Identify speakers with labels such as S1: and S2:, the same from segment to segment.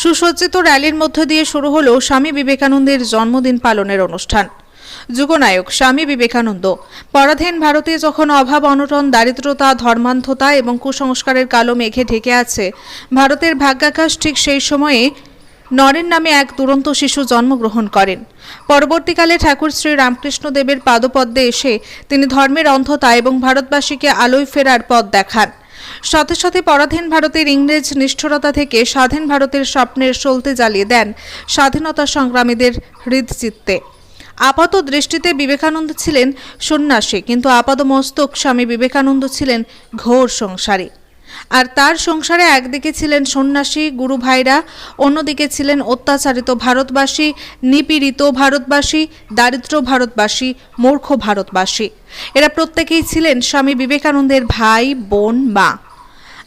S1: সুসজ্জিত র্যালির মধ্য দিয়ে শুরু হলো স্বামী বিবেকানন্দের জন্মদিন পালনের অনুষ্ঠান। যুগনায়ক স্বামী বিবেকানন্দ, পরাধীন ভারতে যখন অভাব, অনটন, দারিদ্রতা, ধর্মান্ধতা এবং কুসংস্কারের কালো মেঘে ঢেকে আছে, ভারতের ভাগ্যাকাশ ঠিক সেই সময়ে নরেন নামে এক দুরন্ত শিশু জন্মগ্রহণ করেন। পরবর্তীকালে ঠাকুর শ্রী রামকৃষ্ণ দেবের পাদপদ্মে এসে তিনি ধর্মের অন্ধতা এবং ভারতবাসীকে আলোয় ফেরার পথ দেখান। সাথে সাথে পরাধীন ভারতের ইংরেজ নিষ্ঠুরতা থেকে স্বাধীন ভারতের স্বপ্নের সলতে জ্বালিয়ে দেন স্বাধীনতা সংগ্রামীদের হৃদচিত্তে। আপাত দৃষ্টিতে বিবেকানন্দ ছিলেন সন্ন্যাসী, কিন্তু আপাত মস্তক স্বামী বিবেকানন্দ ছিলেন ঘোর সংসারী। আর তার সংসারে একদিকে ছিলেন সন্ন্যাসী, গুরু ভাইরা, অন্যদিকে ছিলেন অত্যাচারিত ভারতবাসী, নিপীড়িত ভারতবাসী, দারিদ্র ভারতবাসী, মূর্খ ভারতবাসী। এরা প্রত্যেকেই ছিলেন স্বামী বিবেকানন্দের ভাই, বোন, মা।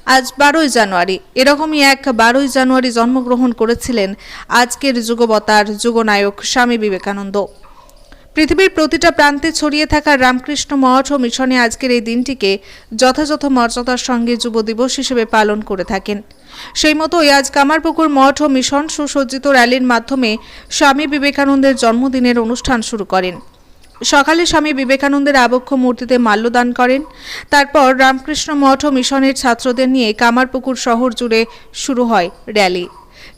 S1: আজ বারোই জানুয়ারি, এরকমই এক বারোই জানুয়ারি জন্মগ্রহণ করেছিলেন আজকের যুগবতার যুগনায়ক স্বামী বিবেকানন্দ। পৃথিবীর প্রতিটা প্রান্তে ছড়িয়ে থাকা রামকৃষ্ণ মঠ ও মিশনে আজকের এই দিনটিকে যথাযথ মর্যাদার সঙ্গে যুব দিবস হিসেবে পালন করে থাকেন। সেই মতোই আজ কামারপুকুর মঠ ও মিশন সুসজ্জিত র্যালির মাধ্যমে স্বামী বিবেকানন্দের জন্মদিনের অনুষ্ঠান শুরু করেন। সকালে স্বামী বিবেকানন্দের আবক্ষ মূর্তিতে মাল্যদান করেন। তারপর রামকৃষ্ণ মঠ ও মিশনের ছাত্রদের নিয়ে কামারপুকুর শহর জুড়ে শুরু হয় র্যালি।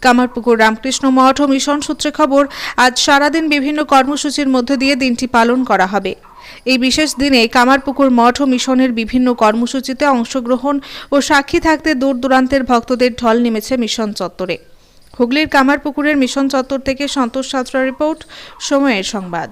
S1: কামারপুকুর রামকৃষ্ণ মঠ ও মিশন সূত্রে খবর, আজ সারাদিন বিভিন্ন কর্মসূচির মধ্য দিয়ে দিনটি পালন করা হবে। এই বিশেষ দিনে কামারপুকুর মঠ ও মিশনের বিভিন্ন কর্মসূচিতে অংশগ্রহণ ও সাক্ষী থাকতে দূর দূরান্তের ভক্তদের ঢল নেমেছে মিশন চত্বরে। হুগলির কামারপুকুরের মিশন চত্বর থেকে সন্তোষ সাঁতরা রিপোর্ট, সময়ের সংবাদ।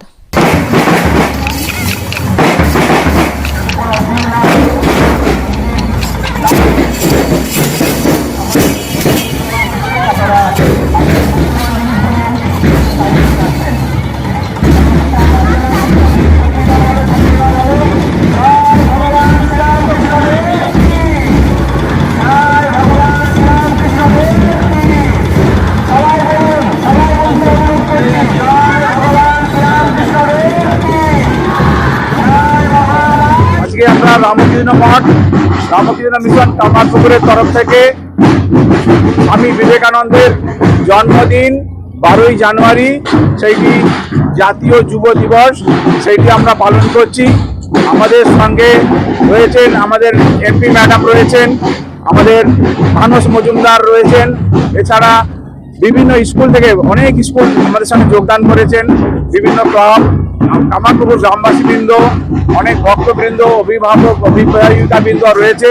S2: আজকে আমরা রামকৃষ্ণ মঠ, রামকৃষ্ণ মিশন কামারপুকুরের তরফ থেকে স্বামী বিবেকানন্দের জন্মদিন, বারোই জানুয়ারি, সেইটি জাতীয় যুব দিবস, সেইটি আমরা পালন করছি। আমাদের সঙ্গে রয়েছেন আমাদের এমপি ম্যাডাম রয়েছেন, আমাদের মানস মজুমদার রয়েছেন, এছাড়া বিভিন্ন স্কুল থেকে অনেক স্কুল আমাদের সঙ্গে যোগদান করেছেন, বিভিন্ন ক্লাব কামারপুকুর গ্রামবাসী বৃন্দ অনেক ভক্তবৃন্দ, অভিভাবক অভিভাবিকা বৃন্দ রয়েছে।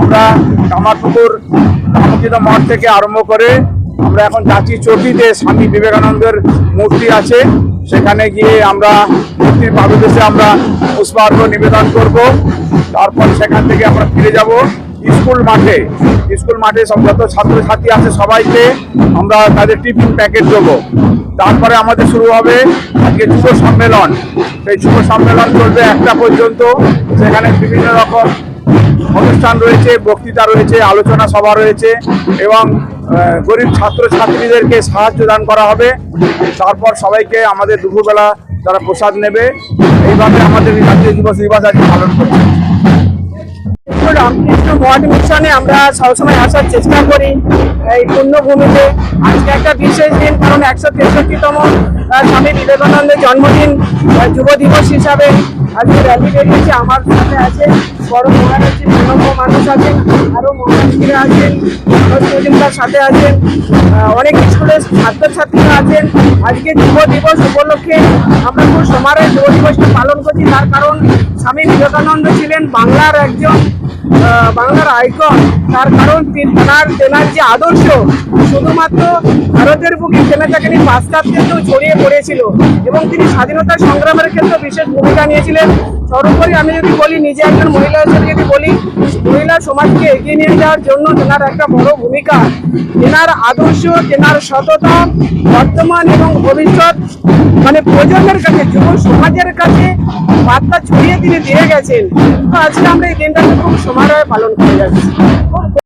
S2: আমরা কামারপুকুর রামকৃষ্ণ মঠ থেকে আরম্ভ করে আমরা এখন যাচ্ছি চটিতে স্বামী বিবেকানন্দের মূর্তি আছে। সেখানে গিয়ে আমরা মূর্তির পাদদেশে আমরা পুষ্পার্ঘ নিবেদন করব। তারপর সেখান থেকে আমরা ফিরে যাব স্কুল মাঠে। স্কুল মাঠে যত ছাত্রছাত্রী আছে সবাইকে। আমরা তাদের টিফিন প্যাকেট দেবো। তারপরে আমাদের শুরু হবে আজকে যুব সম্মেলন। সেই যুব সম্মেলন চলবে একটা পর্যন্ত। সেখানে বিভিন্ন রকম অনুষ্ঠান রয়েছে, বক্তৃতা রয়েছে, আলোচনা সভা রয়েছে এবং গরিব ছাত্রছাত্রীদেরকে সাহায্য দান করা হবে। তারপর সবাইকে আমাদের দুপুরবেলা তারা প্রসাদ নেবে, এইভাবে আমাদের জাতীয় দিবস আজকে পালন করছে।
S3: রামকৃষ্ণ মঠ মিশনে আমরা সবসময় আসার চেষ্টা করি এই পুণ্যভূমিতে। আজকে একটা বিশেষ দিন, কারণ একশো তেষট্টিতম স্বামী বিবেকানন্দের জন্মদিন যুব দিবস হিসাবে আজকে র্যালি বেরিয়েছে, আমার সাথে আছে বড় মহারাজি প্রণব মানুষ আছেন, আরও মহারাজীরা আছেন মনোজ সাথে আছেন অনেক স্কুলের ছাত্রছাত্রীরা আছেন। আজকে যুব দিবস উপলক্ষে আমরা খুব সমারোহে যুব দিবসটি পালন করছি, তার কারণ স্বামী বিবেকানন্দ ছিলেন বাংলার একজন বাংলার আইকন। তার কারণ তিনি তেনার যে আদর্শ, শুধুমাত্র ভারতের বুকে তেনা চাকরি পাশ্চাত্যেও ছড়িয়ে পড়েছিল এবং তিনি স্বাধীনতা সংগ্রামের ক্ষেত্রে বিশেষ ভূমিকা নিয়েছিলেন। সর্বোপরি আমি যদি বলি, নিজে একজন মহিলা হিসেবে যদি বলি সমাজকে এগিয়ে নিয়ে যাওয়ার জন্য তেনার একটা বড় ভূমিকা। তেনার আদর্শ, তেনার সততা, বর্তমান এবং ভবিষ্যৎ মানে প্রজন্মের কাছে, যুব সমাজের কাছে বার্তা ছড়িয়ে তিনি দিয়ে গেছেন। তো আজকে আমরা এই দিনটাকে খুব সমারোহে পালন করে যাচ্ছি।